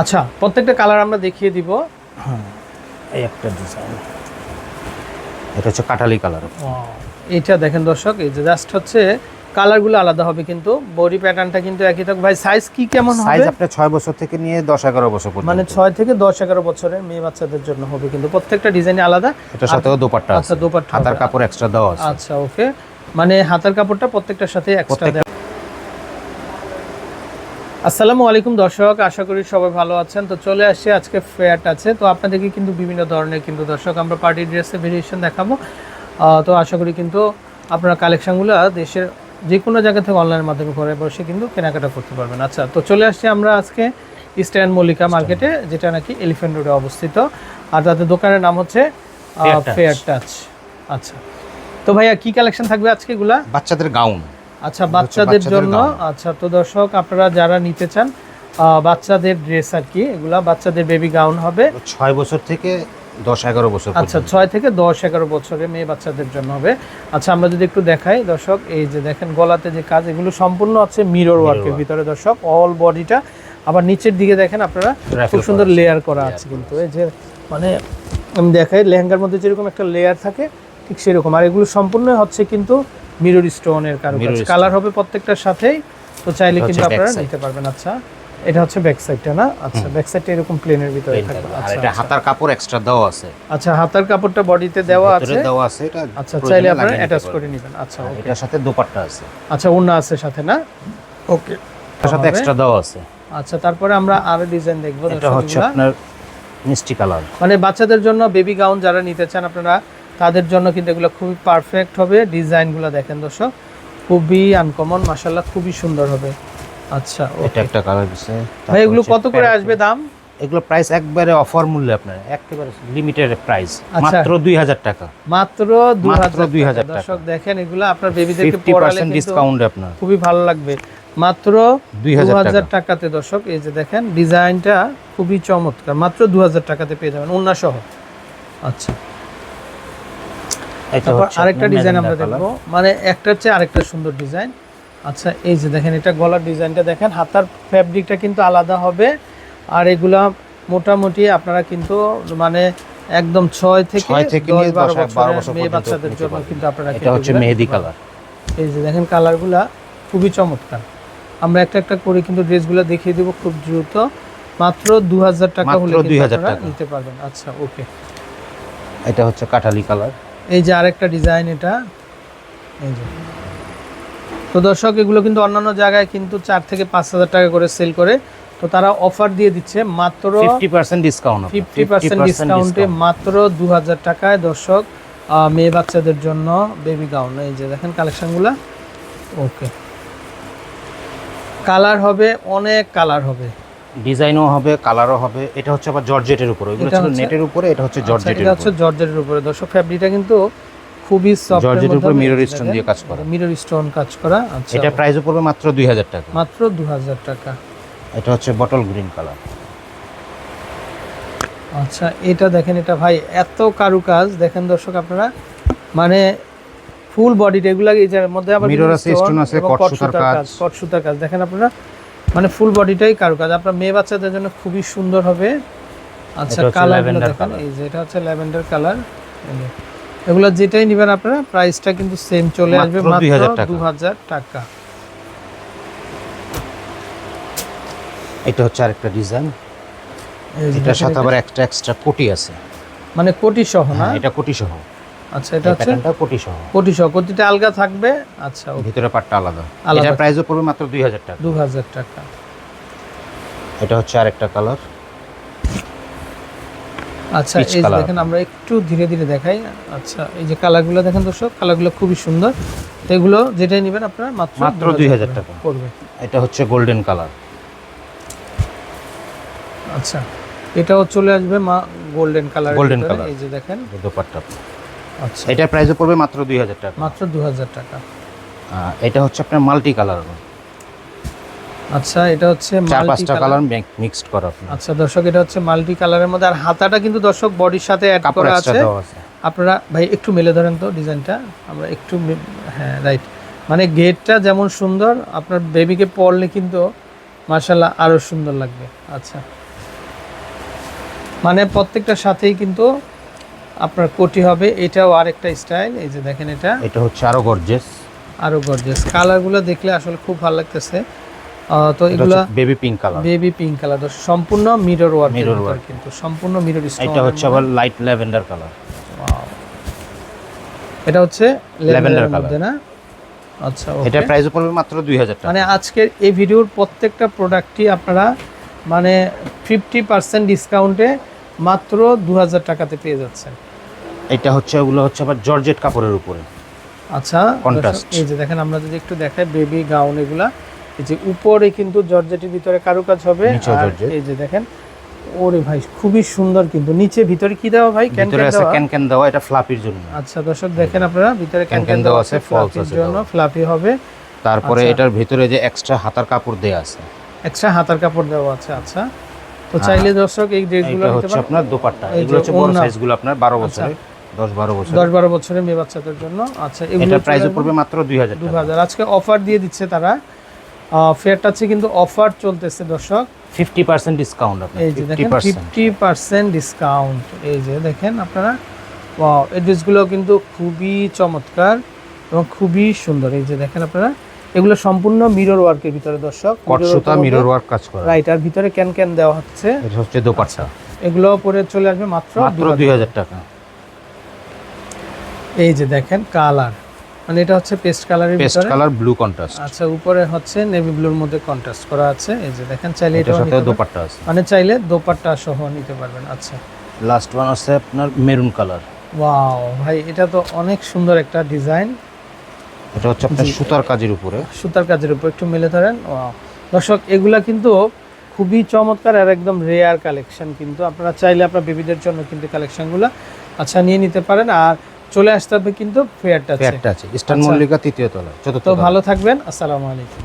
আচ্ছা প্রত্যেকটা কালার আমরা দেখিয়ে দিব। এই একটা ডিজাইন এটা হচ্ছে কাটালি কালার এইটা দেখেন দর্শক এই যে জাস্ট হচ্ছে কালারগুলো আলাদা হবে কিন্তু। বডি প্যাটার্নটা কিন্তু একই থাকবে ভাই সাইজ কি কেমন হবে? সাইজ আপনার ছয় বছর থেকে নিয়ে দশ এগারো বছর পর্যন্ত। মানে ছয় থেকে দশ এগারো বছরের মেয়ে বাচ্চাদের জন্য হবে কিন্তু। প্রত্যেকটা ডিজাইন আলাদা। এটার সাথেও দোপাট্টা আচ্ছা আছে দোপাট্টা হাতার কাপড় এক্সট্রা দেওয়া আছে। আচ্ছা ওকে মানে হাতার কাপড়টা প্রত্যেকটার সাথে এক্সট্রা দেওয়া আসসালামু আলাইকুম দর্শক আশা করি সবাই ভালো আছেন। তো চলে আসছে আজকে ফেয়ারট আছে তো আপনাদেরকে কিন্তু বিভিন্ন ধরনের কিন্তু দর্শক আমরা পার্টি ড্রেসের ভেরিয়েশন দেখাবো। তো আশা করি কিন্তু আপনারা কালেকশনগুলো দেশের যে কোনো জায়গা থেকে অনলাইনের মাধ্যমে ঘরে বসে কিন্তু কেনাকাটা করতে পারবেন। আচ্ছা তো চলে আসছি আমরা আজকে ইস্টার্ন মল্লিকা মার্কেটে যেটা নাকি এলিফ্যান্ট রোডে অবস্থিত। আর তাদের দোকানের নাম হচ্ছে ফেয়ার টাচ আচ্ছা। তো ভাইয়া কি কালেকশন থাকবে আজকে এগুলা? বাচ্চাদের গাউন আচ্ছা বাচ্চাদের জন্য আচ্ছা তো দর্শক আপনারা যারা নিতে চান বাচ্চাদের ড্রেস আর কি এগুলা বাচ্চাদের বেবি গাউন হবে। ছয় বছর থেকে দশ এগারো বছর আচ্ছা ছয় থেকে দশ এগারো বছরে মেয়ে বাচ্চাদের জন্য হবে। আচ্ছা আমরা যদি একটু দেখাই দর্শক এই যে দেখেন গলাতে যে কাজ এগুলো সম্পূর্ণ আছে মিরর ওয়ার্কের ভিতরে দর্শক অল বডিটা আবার নিচের দিকে দেখেন আপনারা খুব সুন্দর লেয়ার করা আছে কিন্তু। এই যে মানে আমি দেখাই লেহেঙ্গার মধ্যে যেরকম একটা লেয়ার থাকে ঠিক সেরকম। আর এগুলো সম্পূর্ণ হচ্ছে কিন্তু মিরর স্টোনের কারুকাজ। কালার হবে প্রত্যেকটার সাথেই তো চাইলে কিন্তু আপনারা নিতে পারবেন। আচ্ছা এটা হচ্ছে ব্যাক সাইডটা না? আচ্ছা ব্যাক সাইডটা এরকম প্লেনের ভিতরে থাকবে। আর আচ্ছা এটা আচ্ছা। হাতার কাপড় এক্সট্রা দেওয়া আছে। আচ্ছা হাতার কাপড়টা বডিতে দেওয়া ভেতরে আছে। দেওয়া আছে এটা আচ্ছা চাইলে আপনারা অ্যাটাচ করে নেবেন। আচ্ছা ওকে এটার সাথে দোপাট্টা আছে। আচ্ছা ওন্না আছে সাথে না? ওকে এটার সাথে এক্সট্রা দেওয়া আছে। আচ্ছা তারপরে আমরা আরও ডিজাইন দেখব এটা হচ্ছে আপনার মিষ্টি কালার মানে বাচ্চাদের জন্য বেবি গাউন যারা নিতে চান আপনারা তাদের জন্য কিন্তু এগুলো খুবই পারফেক্ট হবে। ডিজাইনগুলো দেখেন দর্শক খুবই আনকমন মাশাল্লাহ খুবই সুন্দর হবে। আচ্ছা এটা একটা কালার দিছে ভাই এগুলো কত করে আসবে দাম? এগুলো প্রাইস একবারে অফার মূল্যে আপনার একেবারে লিমিটেড প্রাইস। মাত্র দুই হাজার টাকা। মাত্র দু মাত্র 2000 টাকা। দর্শক দেখেন এগুলো আপনার বেবিদেরকে পরালে পার্সেন্ট ডিসকাউন্ট আপনার। খুবই ভালো লাগবে। মাত্র দুই দু হাজার হাজার টাকা টাকাতে দর্শক এই যে দেখেন ডিজাইনটা খুবই চমৎকার। মাত্র দু হাজার টাকাতে পেয়ে যাবেন অন্য সহ। আচ্ছা। আরেকটা ডিজাইন আমরা দেখব। মানে একটার চেয়ে আরেকটা সুন্দর ডিজাইন আচ্ছা এই যে দেখেন এটা গলার ডিজাইনটা দেখেন। হাতার ফ্যাব্রিকটা কিন্তু আলাদা হবে। আর এগুলা মোটামুটি আপনারা কিন্তু মানে একদম ছয় থেকে দশ বারো বছরের মেয়ে বাচ্চাদের জন্য কিন্তু আপনারা এটা হচ্ছে মেহেদি কালার এই যে দেখেন কালারগুলা খুবই চমৎকার। আমরা একটা একটা করে কিন্তু ড্রেসগুলো দেখিয়ে দেবো খুব দ্রুত। মাত্র দু হাজার টাকা হলে কিন্তু 2000 আপনারা টাকা। নিতে পারবেন। আচ্ছা ওকে এটা হচ্ছে কাঠালি কালার এই যে আরেকটা ডিজাইন এটা। এই যে। তো দর্শক এগুলো কিন্তু অন্যান্য জায়গায় কিন্তু চার থেকে পাঁচ হাজার টাকা করে সেল করে। তো তারা অফার দিয়ে দিচ্ছে মাত্র fifty percent discount fifty percent ডিসকাউন্টে মাত্র দু হাজার টাকায় দর্শক মেয়ে বাচ্চাদের জন্য বেবি গাউন এই যে দেখেন কালেকশনগুলো। ওকে কালার হবে অনেক কালার হবে। ডিজাইনও হবে কালারও হবে এটা হচ্ছে আবার জর্জেটের উপরে এগুলো ছিল নেটের উপরে এটা হচ্ছে আচ্ছা, জর্জেটের এটা হচ্ছে জর্জেটের উপরে। দর্শক ফ্যাব্রিকটা কিন্তু খুবই সফট জর্জেটের উপরে mirror stone দিয়ে কাজ করা। মিরর স্টোন কাজ করা আচ্ছা। এটা প্রাইসও পড়বে মাত্র দুই হাজার টাকা। মাত্র দু হাজার টাকা। এটা হচ্ছে বটল গ্রিন কালার আচ্ছা এটা দেখেন এটা ভাই এত কারুকাজ। দেখেন দর্শক আপনারা মানে ফুল বডিটা এগুলা যে মধ্যে আবার বিভিন্ন আছে, stone আছে, কট সুতার। কাজ। কট সুতার কাজ। দেখেন আপনারা মানে ফুল বডিটাই কারুকাজ। আপনার মেয়ে বাচ্চাদের জন্য খুবই সুন্দর হবে। আচ্ছা কালার দেখেন। এই যে এটা হচ্ছে ল্যাভেন্ডার কালার এগুলো যেটাই নেবেন আপনারা প্রাইসটা কিন্তু সেম চলে আসবে মাত্র 2000 টাকা। দু হাজার টাকা। এটা হচ্ছে আরেকটা ডিজাইন এটার সাথে আবার একটা এক্সট্রা কোটি আছে। মানে কোটি সহ না? হ্যাঁ এটা কোটি সহ। আচ্ছা এটা হচ্ছে প্যাটার্নটা কোটি সহ কোটি সহ কোটিটা আলগা থাকবে? আচ্ছা ভিতরে পাটটা আলাদা। এটার প্রাইসও পড়বে মাত্র দুই হাজার টাকা। দু হাজার টাকা। এটা হচ্ছে আরেকটা কালার আচ্ছা এই যে দেখেন আমরা একটু ধীরে ধীরে দেখাই। আচ্ছা এই যে কালারগুলো দেখেন দর্শক কালারগুলো খুবই সুন্দর। এগুলো যেটাই নেবেন আপনারা মাত্র মাত্র 2000 2000 টাকা। পড়বে। এটা হচ্ছে গোল্ডেন কালার আচ্ছা এটাও চলে আসবে মা গোল্ডেন কালার Golden color। এই যে দেখেন। দোপাট্টা। আচ্ছা। এটার প্রাইসও পড়বে মাত্র দুই হাজার টাকা। মাত্র দু হাজার টাকা। এটা হচ্ছে আপনার মাল্টি কালার আচ্ছা এটা হচ্ছে চার পাঁচটা কালার মিক্সড করা আচ্ছা দর্শক এটা হচ্ছে মাল্টি কালারের মধ্যে। আর হাতাটা কিন্তু দর্শক বডির সাথে অ্যাড করা আছে। আপনারা ভাই একটু মেলে ধরেন তো ডিজাইনটা আমরা একটু হ্যাঁ রাইট মানে গেটটা যেমন সুন্দর আপনার বেবিকে পরলে কিন্তু মার্শাল্লাহ আরও সুন্দর লাগবে। আচ্ছা। মানে প্রত্যেকটা সাথেই কিন্তু আপনার কোটি হবে এটাও আরেকটা স্টাইল এই যে দেখেন এটা। এটা হচ্ছে আরও গর্জেস আরও গর্জিয়াস কালারগুলো দেখলে আসলে খুব ভালো লাগতেছে। তো এগুলা baby pink colour baby pink colour সম্পূর্ণ মিরর ওয়ার্ক মিরর। ওয়ার্ক কিন্তু সম্পূর্ণ মিরর এটা হচ্ছে আবার লাইট ল্যাভেন্ডার কালার এটা হচ্ছে ল্যাভেন্ডার কালার। না? আচ্ছা এটা। প্রাইস পড়বে মাত্র দুই হাজার টাকা। মানে আজকের এই ভিডিওর প্রত্যেকটা প্রোডাক্টই আপনারা মানে ফিফটি পার্সেন্ট ডিসকাউন্টে মাত্র দু হাজার টাকাতে পেয়ে যাচ্ছেন। এটা হচ্ছে ওগুলো হচ্ছে আবার জর্জেট কাপড়ের উপরে। আচ্ছা। দর্শক, এই যে দেখেন আমরা যদি একটু দেখাই বেবি গাউন এগুলা এই যে উপরে কিন্তু জর্জেটের ভিতরে কারুকাজ হবে আর এই যে দেখেন ওরে ভাই খুবই সুন্দর কিন্তু। নিচে ভিতরে কি দেওয়া ভাই? ক্যান ভিতরে আছে ক্যান ক্যান দেওয়া এটা ফ্লাপির জন্য। আচ্ছা দর্শক দেখেন আপনারা ভিতরে ক্যান ক্যান ক্যান দেওয়া দেওয়া আছে, falls আছে জন্য দেওয়া। ফ্লাফি হবে। তারপরে আচ্ছা। এটার ভিতরে যে এক্সট্রা হাতার কাপড় দেয়া আছে। এক্সট্রা হাতার কাপড় দেওয়া আছে আচ্ছা। তো চাইলে দর্শক এই ড্রেসগুলো হচ্ছে আপনার দোপাট্টা। এগুলো হচ্ছে বড় সাইজগুলো আপনার বারো আচ্ছা। বছরের। দশ বারো বছর দশ বারো বছরের মেয়ে বাচ্চাদের জন্য। আচ্ছা এটা প্রাইস পড়বে মাত্র দুই হাজার দু টাকা হাজার। আজকে অফার দিয়ে দিচ্ছে তারা। ফেয়ারটা আছে কিন্তু অফার চলতেছে দর্শক। ফিফটি পার্সেন্ট ডিসকাউন্ট আপনার এই যে দেখেন পার্সেন্ট ফিফটি পার্সেন্ট ডিসকাউন্ট এই যে দেখেন আপনারা। ওয়াও এই ড্রেসগুলো কিন্তু খুবই চমৎকার এবং খুবই সুন্দর। এই যে দেখেন আপনারা। এগুলো সম্পূর্ণ মিরর ওয়ার্কের ভিতরে দর্শক। কট সুতা মিরর ওয়ার্ক কাজ করা। রাইট আর ভিতরে ক্যান ক্যান দেওয়া হচ্ছে। এটা হচ্ছে দোপাট্টা। এগুলো পরে চলে আসবে মাত্র মাত্র 2000 দুই হাজার টাকা। এই যে দেখেন কালার মানে এটা হচ্ছে পেস্ট কালারের পেস্ট কালার ব্লু কন্ট্রাস্ট আচ্ছা উপরে হচ্ছে নেভি ব্লুর মধ্যে কন্ট্রাস্ট করা আছে। এই যে দেখেন চাইলে এটা সাথে দোপাট্টা আছে। মানে চাইলে দোপাট্টা সহ নিতে পারবেন আচ্ছা। লাস্ট ওয়ান আছে আপনার মেরুন কালার ওয়াও ভাই এটা তো অনেক সুন্দর একটা ডিজাইন এটা হচ্ছে আপনার সুতার কাজের উপরে। সুতার কাজের উপর একটু মেলে ধরেন। ওয়াও দর্শক এগুলা কিন্তু খুবই চমৎকার আর একদম রেয়ার কালেকশন কিন্তু। আপনারা চাইলে আপনার বেবিদের জন্য কিন্তু কালেকশনগুলো আচ্ছা নিয়ে নিতে পারেন। আর চলে আসতে হবে কিন্তু ফেয়ারটা ফেয়ারটা আছে। ইস্টার্ন আচ্ছা। মল্লিকা তৃতীয় তলায় চতুর্থ তো ভালো থাকবেন আসসালামু আলাইকুম।